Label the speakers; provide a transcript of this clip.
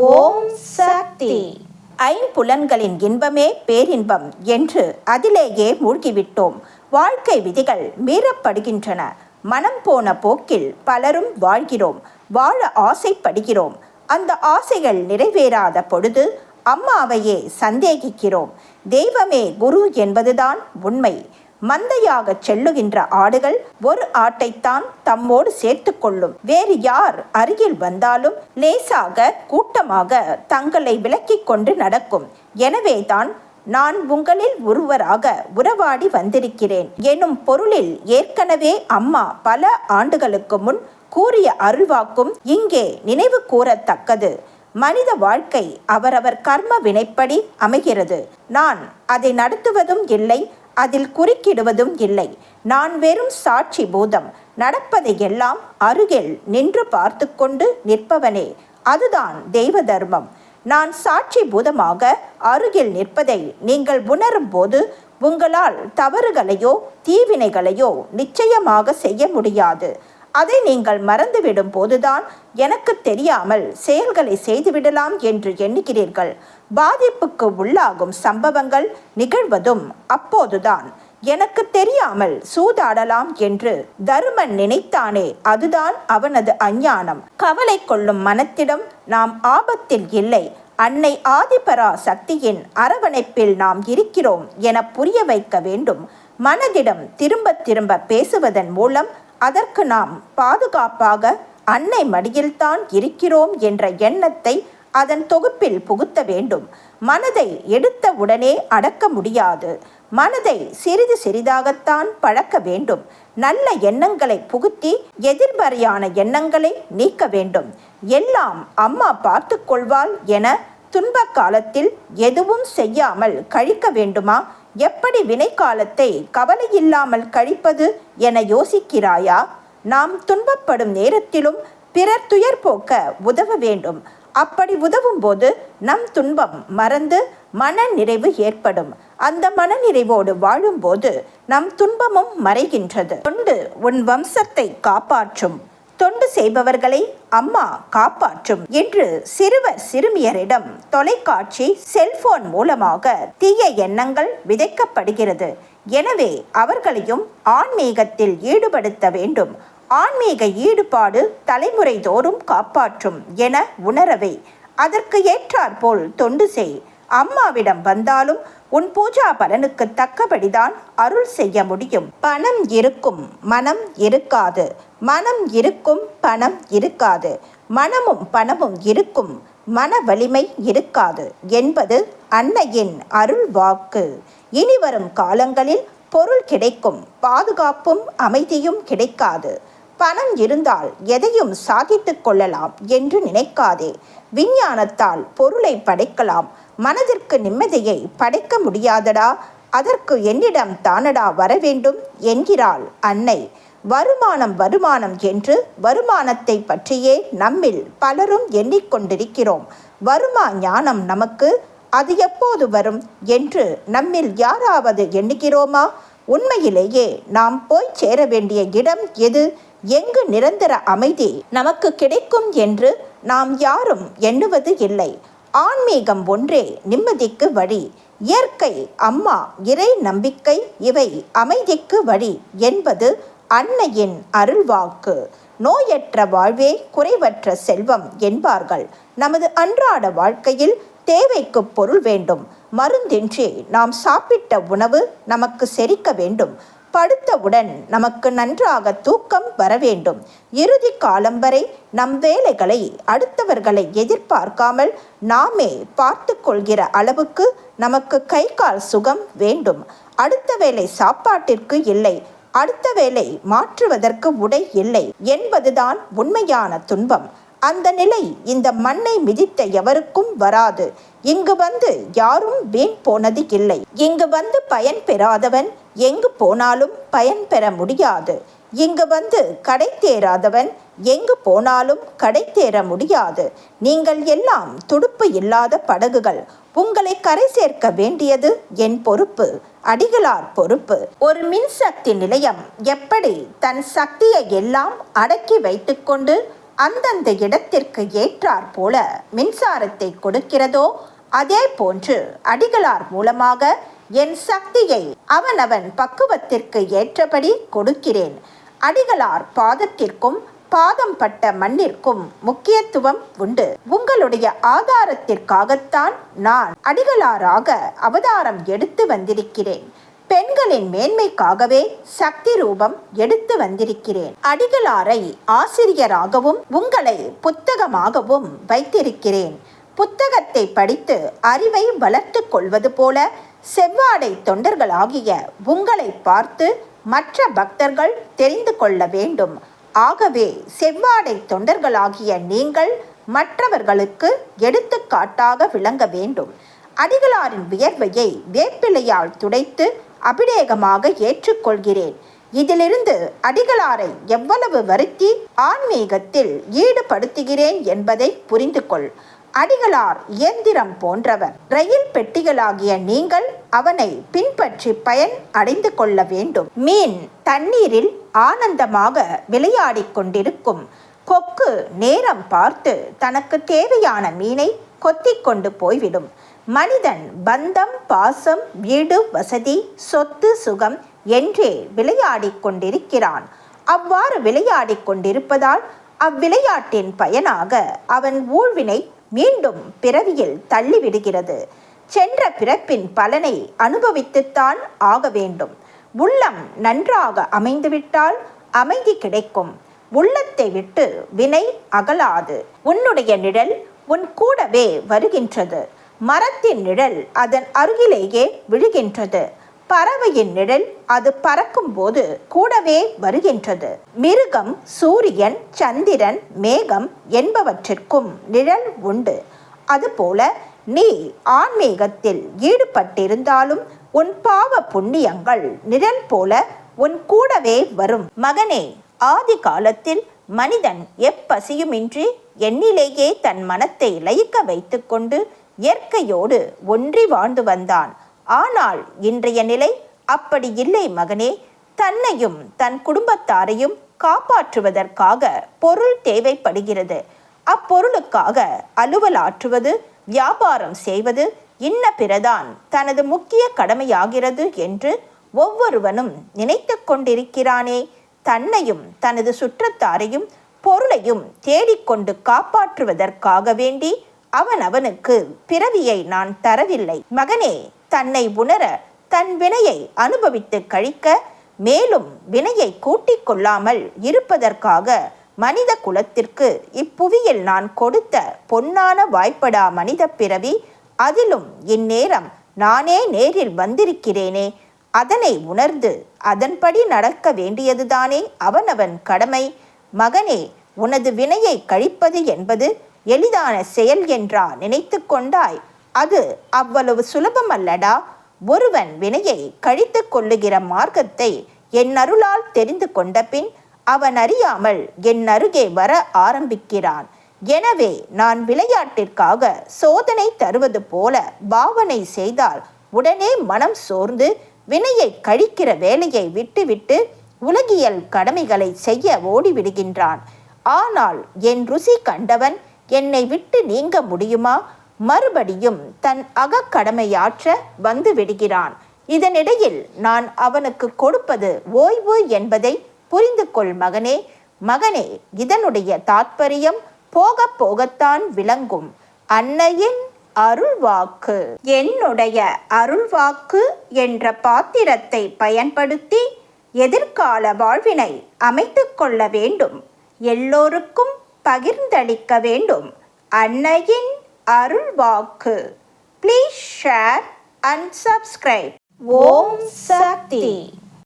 Speaker 1: ஓம் சக்தி. ஐம்புலன்களின் இன்பமே பேரின்பம் என்று அதிலேயே மூழ்கிவிட்டோம். வாழ்க்கை விதிகள் மீறப்படுகின்றன. மனம் போன போக்கில் பலரும் வாழ்கிறோம். வாழ ஆசைப்படுகிறோம். அந்த ஆசைகள் நிறைவேறாத பொழுது அம்மாவையே சந்தேகிக்கிறோம். தெய்வமே குரு என்பதுதான் உண்மை. மந்தையாக செல்லுகின்ற ஆடுகள் ஒரு ஆட்டைத்தான் தம்மோடு சேர்த்து கொள்ளும். வேறு யார் அருகில் வந்தாலும் லேசாக கூட்டமாக தங்களை விலக்கிக் கொண்டு நடக்கும். எனவேதான் நான் உங்களில் ஒருவராக உறவாடி வந்திருக்கிறேன். எனும் பொருளில் ஏற்கனவே அம்மா பல ஆண்டுகளுக்கு முன் கூறிய அருள்வாக்கும் இங்கே நினைவு கூறத்தக்கது. மனித வாழ்க்கை அவரவர் கர்ம வினைப்படி அமைகிறது. நான் அதை நடத்துவதும் இல்லை அதில் குறுக்கிடுவதும் இல்லை. நான் வெறும் சாட்சி பூதம். நடப்பதை எல்லாம் அருகில் நின்று பார்த்து கொண்டு நிற்பவனே. அதுதான் தெய்வ தர்மம் நான் சாட்சி பூதமாக அருகில் நிற்பதை நீங்கள் உணரும் போது உங்களால் தவறுகளையோ தீவினைகளையோ நிச்சயமாக செய்ய முடியாது. அதை நீங்கள் மறந்துவிடும் போதுதான் எனக்கு தெரியாமல் செயல்களை செய்துவிடலாம் என்று எண்ணுகிறீர்கள். பாதிப்புக்கு உள்ளாகும் சம்பவங்கள் நிகழ்வதும் அப்போதுதான். எனக்கு தெரியாமல் சூதாடலாம் என்று தருமன் நினைத்தானே அதுதான் அவனது அஞ்ஞானம். கவலை கொள்ளும் மனத்திடம் நாம் ஆபத்தில் இல்லை. அன்னை ஆதிபரா சக்தியின் அரவணைப்பில் நாம் இருக்கிறோம் என புரிய வைக்க வேண்டும். மனதிடம் திரும்ப திரும்ப பேசுவதன் மூலம் அதற்கு நாம் பாதுகாப்பாக அன்னை மடியில்தான் இருக்கிறோம் என்ற எண்ணத்தை அதன் தொகுப்பில் புகுத்த வேண்டும். மனதை எடுத்த உடனே அடக்க முடியாது. மனதை சிறிது சிறிதாகத்தான் பழக்க வேண்டும். நல்ல எண்ணங்களை புகுத்தி எதிர்மறையான எண்ணங்களை நீக்க வேண்டும். எல்லாம் அம்மா பார்த்து கொள்வாள் என துன்ப காலத்தில் எதுவும் செய்யாமல் கழிக்க வேண்டுமா எப்படி வினைக்காலத்தை கவலையில்லாமல் கழிப்பது என யோசிக்கிறாயா? நாம் துன்பப்படும் நேரத்திலும் பிறர் துயர் போக்க உதவ வேண்டும். அப்படி உதவும் போது நம் துன்பம் மறந்து மன நிறைவு ஏற்படும். அந்த மனநிறைவோடு வாழும்போது நம் துன்பமும் மறைகின்றது. தொண்டு உன் வம்சத்தை காப்பாற்றும். தொண்டு செய்பவர்களை அம்மா காப்பாற்றும் என்று சிறுவர் சிறுமியரிடம் தொலைக்காட்சி செல்போன் மூலமாக தீய எண்ணங்கள் விதைக்கப்படுகிறது. எனவே அவர்களையும் ஆன்மீகத்தில் ஈடுபடுத்த வேண்டும். ஆன்மீக ஈடுபாடு தலைமுறை தோறும் காப்பாற்றும் என உணரவே. அதற்கு ஏற்றாற்போல் தொண்டு செய். அம்மாவிடம் வந்தாலும் உன் பூஜா பலனுக்கு தக்கபடிதான் அருள் செய்ய முடியும். பணம் இருக்கும் மனம் இருக்காது. மனம் இருக்கும் பணம் இருக்காது. மனமும் பணமும் இருக்கும் மன வலிமை இருக்காது என்பது அன்னையின் அருள் வாக்கு. இனி வரும் காலங்களில் பொருள் கிடைக்கும் பாதுகாப்பும் அமைதியும் கிடைக்காது. பணம் இருந்தால் எதையும் சாதித்துக் கொள்ளலாம் என்று நினைக்காதே. விஞ்ஞானத்தால் பொருளை படைக்கலாம் மனதிற்கு நிம்மதியை படைக்க முடியாதடா. அதற்கு என்னிடம் தானடா வர வேண்டும் என்கிறாள் அன்னை. வருமானம் வருமானம் என்று வருமானத்தை பற்றியே நம்மில் பலரும் எண்ணிக்கொண்டிருக்கிறோம். வருமா ஞானம் நமக்கு? அது எப்போது வரும் என்று நம்மில் யாராவது எண்ணுகிறோமா? உண்மையிலேயே நாம் போய் சேர வேண்டிய இடம் எது? எங்கு நிரந்தர அமைதி நமக்கு கிடைக்கும் என்று நாம் யாரும் எண்ணுவது இல்லை. ஆன்மீகம் ஒன்றே நிம்மதிக்கு வழி. இயற்கை அம்மா இறை நம்பிக்கை இவை அமைதிக்கு வழி என்பது அன்னையின் அருள்வாக்கு. நோயற்ற வாழ்வே குறைவற்ற செல்வம் என்பார்கள். நமது அன்றாட வாழ்க்கையில் தேவைக்கு பொருள் வேண்டும். மருந்தின்றி நாம் சாப்பிட்ட உணவு நமக்கு செரிக்க வேண்டும். படுத்தவுடன் நமக்கு நன்றாக தூக்கம் வர வேண்டும். இறுதி காலம் வரை நம் வேலைகளை அடுத்தவர்களை எதிர்பார்க்காமல் நாமே பார்த்து கொள்கிற அளவுக்கு நமக்கு கை கால் சுகம் வேண்டும். அடுத்த வேலை சாப்பாட்டிற்கு இல்லை. அடுத்த வேலை மாற்றுவதற்கு உடை இல்லை என்பதுதான் உண்மையான துன்பம். அந்த நிலை இந்த மண்ணை மிதித்த எவருக்கும் வராது. இங்கு வந்து யாரும் வீண் போனது இல்லை. இங்கு வந்து பயன் பெறாதவன் எங்கு போனாலும் பயன் பெற முடியாது. இங்கு வந்து கடை தேராதவன் எங்கு போனாலும் கடை தேர முடியாது. நீங்கள் எல்லாம் துடுப்பு இல்லாத படகுகள். உங்களை கரை சேர்க்க வேண்டியது என் பொறுப்பு அடிகளார் பொறுப்பு. ஒரு மின்சக்தி நிலையம் எப்படி தன் சக்தியை எல்லாம் அடக்கி வைத்துக்கொண்டு அந்தந்த இடத்திற்கு ஏற்றாற் போல மின்சாரத்தை கொடுக்கிறதோ அதே போன்று அடிகளார் மூலமாக என் சக்தியை அவனவன் பக்குவத்திற்கு ஏற்றபடி கொடுக்கிறேன். அடிகளார் பாதத்திற்கும் பாதம் பட்ட மண்ணிற்கும் முக்கியத்துவம் உண்டு. உங்களுடைய ஆதாரத்திற்காகத்தான் நான் அடிகளாராக அவதாரம் எடுத்து வந்திருக்கிறேன். பெண்களின் மேன்மைக்காகவே சக்தி ரூபம் எடுத்து வந்திருக்கிறேன். அடிகளாரை ஆசிரியராகவும் உங்களை புத்தகமாகவும் வைத்திருக்கிறேன். புத்தகத்தை படித்து அறிவை வளர்த்து கொள்வது போல செவ்வாடை தொண்டர்களாகிய உங்களை பார்த்து மற்ற பக்தர்கள் தெரிந்து கொள்ள வேண்டும். ஆகவே செவ்வாடை தொண்டர்களாகிய நீங்கள் மற்றவர்களுக்கு எடுத்துக்காட்டாக விளங்க வேண்டும். அடிகளாரின் வியர்வையை வேப்பிலையால் துடைத்து அபிடேகமாக ஏற்றுக்கொள்கிறேன். இதிலிருந்து அடிகளாரை எவ்வளவு வருத்தி ஆன்மீகத்தில் ஈடுபடுத்துகிறேன் என்பதை புரிந்து கொள் அடிகளார் இயந்திரம் போன்றவர். ரயில் பெட்டிகளாகிய நீங்கள் அவனை பின்பற்றி பயன் அடைந்து கொள்ள வேண்டும். மீன் தண்ணீரில் ஆனந்தமாக விளையாடி கொண்டிருக்கும். கொக்கு நேரம் பார்த்து தனக்கு தேவையான மீனை கொத்தி கொண்டு போய்விடும். மனிதன் பந்தம் பாசம் வீடு வசதி சொத்து சுகம் என்றே விளையாடிக் கொண்டிருக்கிறான். அவ்வாறு விளையாடிக் கொண்டிருப்பதால் அவ்விளையாட்டின் பயனாக அவன் ஊழ்வினை மீண்டும் பிறவியில் தள்ளிவிடுகிறது. சென்ற பிறப்பின் பலனை அனுபவித்துத்தான் ஆக வேண்டும். உள்ளம் நன்றாக அமைந்துவிட்டால் அமைதி கிடைக்கும். உள்ளத்தை விட்டு வினை அகலாது. உன்னுடைய நிழல் உன் கூடவே வருகின்றது. மரத்தின் நிழல் அதன் அருகிலேயே விழுகின்றது. பறவையின் நிழல் அது பறக்கும் போது கூடவே வருகின்றது. மிருகம் சூரியன் சந்திரன் மேகம் என்பவற்றிற்கும் நிழல் உண்டு. அதுபோல நீ ஆன்மீகத்தில் ஈடுபட்டிருந்தாலும் உன் பாவ புண்ணியங்கள் நிழல் போல உன் கூடவே வரும். மகனே ஆதி காலத்தில் மனிதன் எப்பசியுமின்றி எண்ணிலேயே தன் மனத்தை லயிக்க வைத்துக்கொண்டு இயற்கையோடு ஒன்றி வாழ்ந்து வந்தான். ஆனால் இன்றைய நிலை அப்படி இல்லை மகனே. தன்னையும் தன் குடும்பத்தாரையும் காப்பாற்றுவதற்காக பொருள் தேவைப்படுகிறது. அப்பொருளுக்காக அலுவலாற்றுவது வியாபாரம் செய்வது இன்ன பிறதான் தனது முக்கிய கடமையாகிறது என்று ஒவ்வொருவனும் நினைத்து கொண்டிருக்கிறானே. தன்னையும் தனது சுற்றத்தாரையும் பொருளையும் தேடிக்கொண்டு காப்பாற்றுவதற்காக வேண்டி அவன் அவனுக்கு பிறவியை நான் தரவில்லை. மகனே தன்னை உணர தன் வினையை அனுபவித்து கழிக்க மேலும் வினையை கூட்டிக் கொள்ளாமல் இருப்பதற்காக மனித குலத்திற்கு இப்புவியில் நான் கொடுத்த பொன்னான வாய்ப்படா மனித பிறவி அதிலும் இந்நேரம் நானே நேரில் வந்திருக்கிறேனே. அதனை உணர்ந்து அதன்படி நடக்க வேண்டியதுதானே அவனவன் கடமை. மகனே உனது வினையை கழிப்பது என்பது எளிதான செயல் என்றா நினைத்து கொண்டாய். அது அவ்வளவு சுலபம் அல்லடா ஒருவன் வினையை கழித்து கொள்ளுகிற மார்க்கத்தை என் அருளால் தெரிந்து கொண்ட பின் அவன் அறியாமல் என் அருகே வர ஆரம்பிக்கிறான். எனவே நான் விளையாட்டிற்காக சோதனை தருவது போல பாவனை செய்தால் உடனே மனம் சோர்ந்து வினையை கழிக்கிற வேலையை விட்டுவிட்டு உலகியல் கடமைகளை செய்ய ஓடிவிடுகின்றான். ஆனால் என் ருசி கண்டவன் என்னை விட்டு நீங்க முடியுமா? மறுபடியும் தன் அகக்கடமையாற்ற வந்து விடுகிறான். இதனிடையில் நான் அவனுக்கு கொடுப்பது ஓய்வு என்பதை புரிந்து கொள் மகனே. மகனே இதனுடைய தாத்பரியம் போக போகத்தான் விளங்கும். அன்னையின் அருள்வாக்கு. என்னுடைய அருள்வாக்கு என்ற பாத்திரத்தை பயன்படுத்தி எதிர்கால வாழ்வினை அமைத்து கொள்ள வேண்டும். எல்லோருக்கும் பகிர்ந்தளிக்க வேண்டும். அன்னையின் அருள்வாக்கு please share and subscribe Om Shakti.